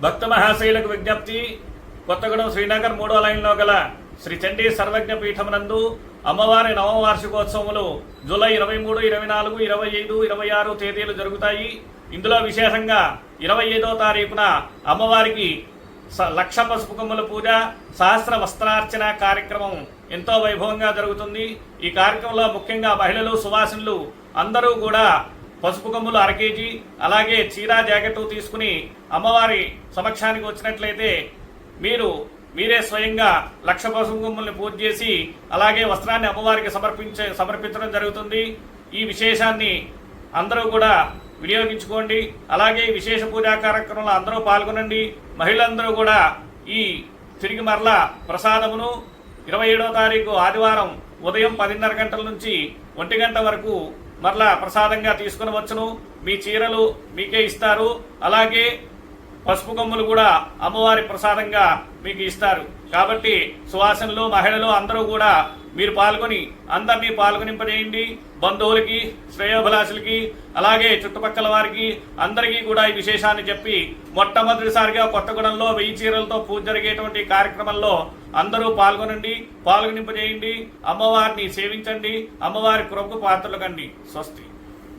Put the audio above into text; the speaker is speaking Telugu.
భక్త మహాశైలకు విజ్ఞప్తి. కొత్తగూడెం శ్రీనగర్ మూడో లైన్లో గల శ్రీ చండీ సర్వజ్ఞ పీఠమునందు అమ్మవారి నవవార్షికోత్సవములు జూలై ఇరవై మూడు ఇరవై నాలుగు ఇరవై ఐదు ఇరవై ఆరు తేదీలు జరుగుతాయి. ఇందులో విశేషంగా ఇరవై ఐదో తారీఖున అమ్మవారికి స- లక్ష పసుపు కొమ్ముల పూజ సహస్ర వస్త్రార్చన కార్యక్రమం ఎంతో వైభవంగా జరుగుతుంది. ఈ కార్యక్రమంలో ముఖ్యంగా మహిళలు సువాసినులు అందరూ కూడా పసుపు గమ్ములు అర కేజీ అలాగే చీరా జాకెట్ తీసుకుని అమ్మవారి సమక్షానికి వచ్చినట్లయితే మీరు మీరే స్వయంగా లక్ష పసుపు కొమ్ముల్ని పూజ చేసి అలాగే వస్త్రాన్ని అమ్మవారికి సమర్పించే సమర్పించడం జరుగుతుంది. ఈ విశేషాన్ని అందరూ కూడా వినియోగించుకోండి. అలాగే విశేష పూజా కార్యక్రమంలో అందరూ పాల్గొనండి. మహిళలందరూ కూడా ఈ తిరిగి మరలా ప్రసాదమును ఇరవై ఏడో తారీఖు ఆదివారం ఉదయం పదిన్నర గంటల నుంచి ఒంటి గంట వరకు మరలా ప్రసాదంగా తీసుకుని వచ్చును. మీ చీరలు మీకే ఇస్తారు. అలాగే పసుపు కొమ్ములు కూడా అమ్మవారి ప్రసాదంగా మీకు ఇస్తారు. కాబట్టి సువాసనలు మహిళలు అందరూ కూడా మీరు పాల్గొని అందరినీ పాల్గొనింపజేయండి. బంధువులకి శ్రేయోభిలాషులకి అలాగే చుట్టుపక్కల వారికి అందరికీ కూడా ఈ విశేషాన్ని చెప్పి మొట్టమొదటిసారిగా కొత్తగూడెంలో వెయ్యి చీరలతో పూజ జరిగేటువంటి కార్యక్రమంలో అందరూ పాల్గొనండి పాల్గొనింపజేయండి. అమ్మవారిని సేవించండి అమ్మవారి కృపకు పాత్రలు కండి. స్వస్తి.